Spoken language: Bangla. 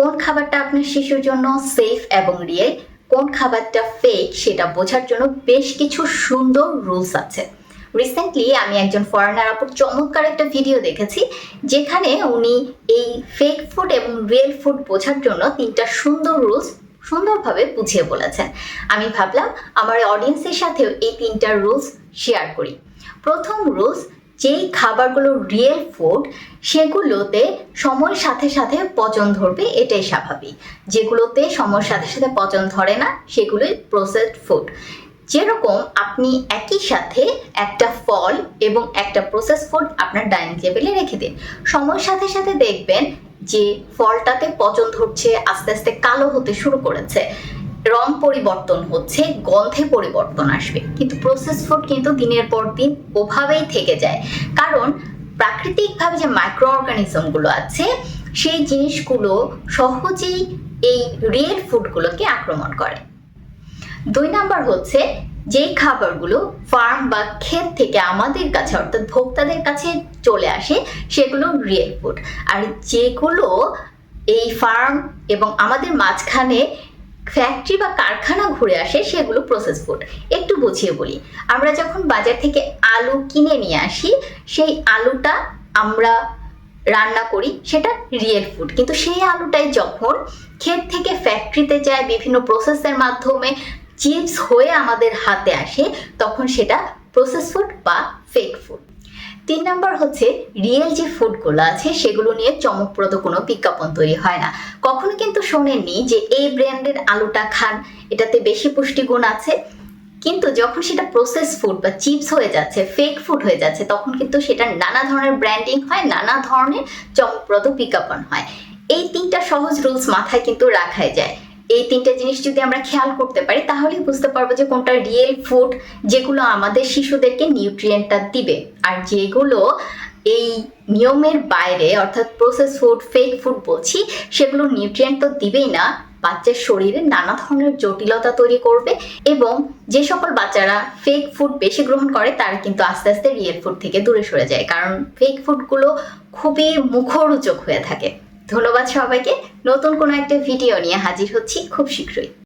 কোন খাবারটা আপনার শিশুর জন্য সেফ এবং রিয়েল কোন খাবারটা ফেক সেটা বোঝার জন্য বেশ কিছু সুন্দর রুলস আছে। রিসেন্টলি আমি একজন ফরেনার আপুর চমৎকার একটা ভিডিও দেখেছি, যেখানে উনি এই ফেক ফুড এবং রিয়েল ফুড বোঝার জন্য তিনটা সুন্দর রুলস সুন্দরভাবে বুঝিয়ে বলেছেন। আমি ভাবলাম, আমার অডিয়েন্সের সাথেও এই তিনটা রুলস শেয়ার করি। প্রথম রুলস যেই খাবারগুলো রিয়েল ফুড সেগুলোতে সময়ের সাথে সাথে পচন ধরবে, এটাই স্বাভাবিক। যেগুলোতে সময়ের সাথে সাথে পচন ধরে না, সেগুলোই প্রসেসড ফুড যেরকম আপনি একই সাথে একটা ফল এবং একটা প্রসেস ফুড আপনার ডাইনিং টেবিলে রেখে দিন। সময়ের সাথে সাথে দেখবেন যে ফলটাতে পচন ধরছে, আস্তে আস্তে কালো হতে শুরু করেছে। রং পরিবর্তন হচ্ছে, গন্ধে পরিবর্তন আসবে। কিন্তু প্রসেস ফুড কিন্তু দিনের পর দিন ওভাবেই থেকে যায়। কারণ প্রাকৃতিকভাবে যে মাইক্রো অর্গানিজমগুলো আছে, সেই জিনিসগুলো সহজেই এই রিয়েল ফুডগুলোকে আক্রমণ করে। দুই নাম্বার হচ্ছে, যেই খাবারগুলো ফার্ম বা ক্ষেত থেকে আমাদের কাছে, অর্থাৎ ভোক্তাদের কাছে চলে আসে, সেগুলো রিয়েল ফুড আর যেগুলো এই ফার্ম এবং আমাদের মাঝখানে ফ্যাক্টরি বা কারখানা ঘুরে আসে, সেগুলো প্রসেস ফুড একটু বুঝিয়ে বলি। আমরা যখন বাজার থেকে আলু কিনে নিয়ে আসি, সেই আলুটা আমরা রান্না করি, সেটা রিয়েল ফুড কিন্তু সেই আলুটাই যখন ক্ষেত থেকে ফ্যাক্টরিতে যায়, বিভিন্ন প্রসেসের মাধ্যমে চিপস হয়ে আমাদের হাতে আসে, তখন সেটা প্রসেস ফুড বা ফেক ফুড তিন নম্বর হচ্ছে রিয়েল যে ফুডগুলো আছে সেগুলো নিয়ে চমকপ্রদ কোনো বিজ্ঞাপন তৈরি হয় না। কখনো কিন্তু শোনেননি যে এই ব্র্যান্ডের আলুটা খান, এটাতে বেশি পুষ্টিগুণ আছে। কিন্তু যখন সেটা প্রসেস ফুড বা চিপস হয়ে যাচ্ছে ফেক ফুড হয়ে যাচ্ছে, তখন কিন্তু সেটা নানা ধরনের ব্র্যান্ডিং হয়, নানা ধরনের চমকপ্রদ বিজ্ঞাপন হয়। এই তিনটা সহজ রুলস মাথায় কিন্তু রাখাই যায়। এই তিনটা জিনিস যদি আমরা খেয়াল করতে পারি, তাহলেই বুঝতে পারব যে কোনটা রিয়েল ফুড যেগুলো আমাদের শিশুদেরকে নিউট্রিয়েন্টটা দিবে। আর যেগুলো এই নিয়মের বাইরে, অর্থাৎ প্রসেস ফুড ফেক ফুড বলছি, সেগুলো নিউট্রিয়েন্ট তো দিবেই না, বাচ্চার শরীরে নানা ধরনের জটিলতা তৈরি করবে এবং যে সকল বাচ্চারা ফেক ফুড বেশি গ্রহণ করে, তারা কিন্তু আস্তে আস্তে রিয়েল ফুড থেকে দূরে সরে যায়। কারণ ফেক ফুডগুলো খুবই মুখরোচক হয়ে থাকে। ধন্যবাদ সবাইকে। নতুন কোনো একটা ভিডিও নিয়ে হাজির হচ্ছি খুব শীঘ্রই।